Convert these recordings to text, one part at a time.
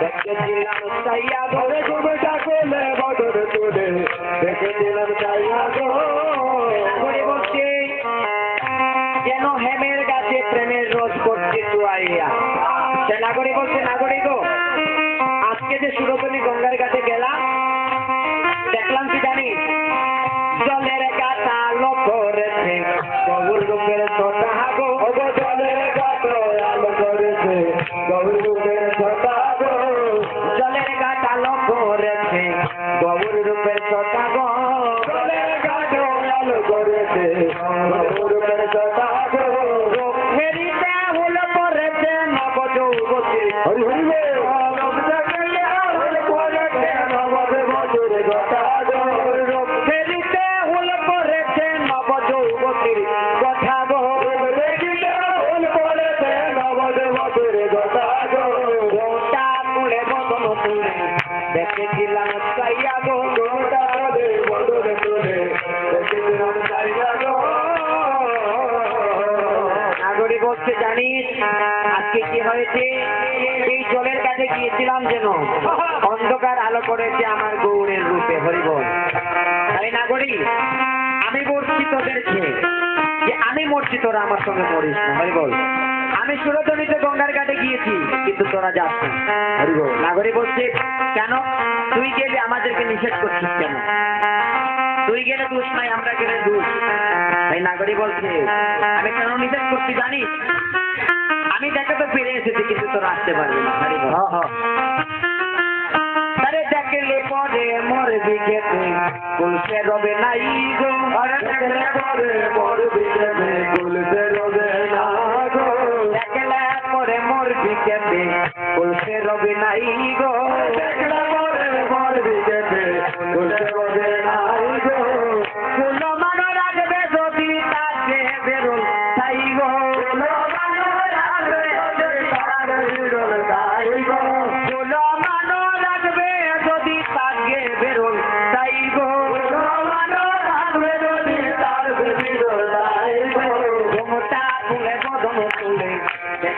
দেখেছিলাম চাইয়া ঘরে ঘুমে ডাকলে বদর তুলে। দেখেছিলাম চাইয়া করে বলছে যেন হেমের গাছে প্রেমের রোজ করছে চুয়াইয়া। সে নাগরিক বলছে, নাগরিক আজকে যে সুরতনী গঙ্গার ঘাটে গেলাম, দেখলাম কি জানি, জলের গাছা লক্ষ্য রেখে কবুল রূপের ছোটা গো ওগো জলের গাটো আলো করেছে। গৌর রূপের গবুর রূপের ছোটা গো জলের গাটো আলো করেছে আজকে কি হয়েছে? এই জলের কাছে গিয়েছিলাম যেন। অন্ধকার আলো করেছে আমার গৌরের রূপে হরিবল তাই নাগরিক, আমি বলছি তোদেরকে যে আমি মরছি তোরা আমার সঙ্গে মরিস না হরিবল আমি সুরতনিতে গঙ্গার ঘাটে গিয়েছি কিন্তু তোরা যাস নাগরিক বলছে কেন? তুই গেলে আমাদেরকে নিষেধ করছিস কেন? তুই গেলে দোষ নাই আমরা গেলে দোষ। তাই নাগরিক বলছে আমি কেন নিষেধ করছি জানিস? আমি দেখাতে ফিরে এসেছি কিন্তু তোরা আসতে পারবি না আরে দেখলে পরে মরবি খেতে কুলসে রবে নাই গো। আরে দেখলে পরে মোর বিজেপে কুলতে রবে না গো দেখলে পরে মরবি খেতে কুলসে রবে নাই গো। দেখলা মোর বিজেপে কুলতে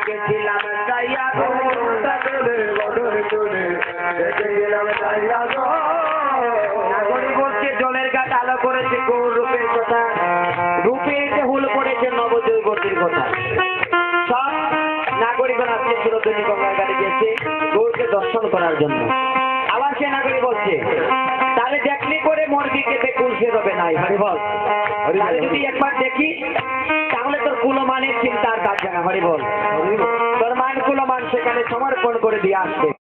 দেখেছিলাম চাইয়া গো জলের ঘাট আলো করেছে, গৌর রূপের কথা। রূপে এসে হুল পড়েছে নবজৈবতীর কথা। সব নাগরিকগণ আজকে সুরতনী গঙ্গার ঘাটে গেছে গৌরকে দর্শন করার জন্য। আবার সে নাগরিক বলছে, তাহলে দেখলি করে মরবি কেটে কুলসে রবে নাই হরি বল। তাহলে যদি একবার দেখি কুলমানের চিন্তার কাজ জানা হরিবল হরি বল। তোর মান কুলমান সেখানে সমর্পণ করে দিয়ে আসবে।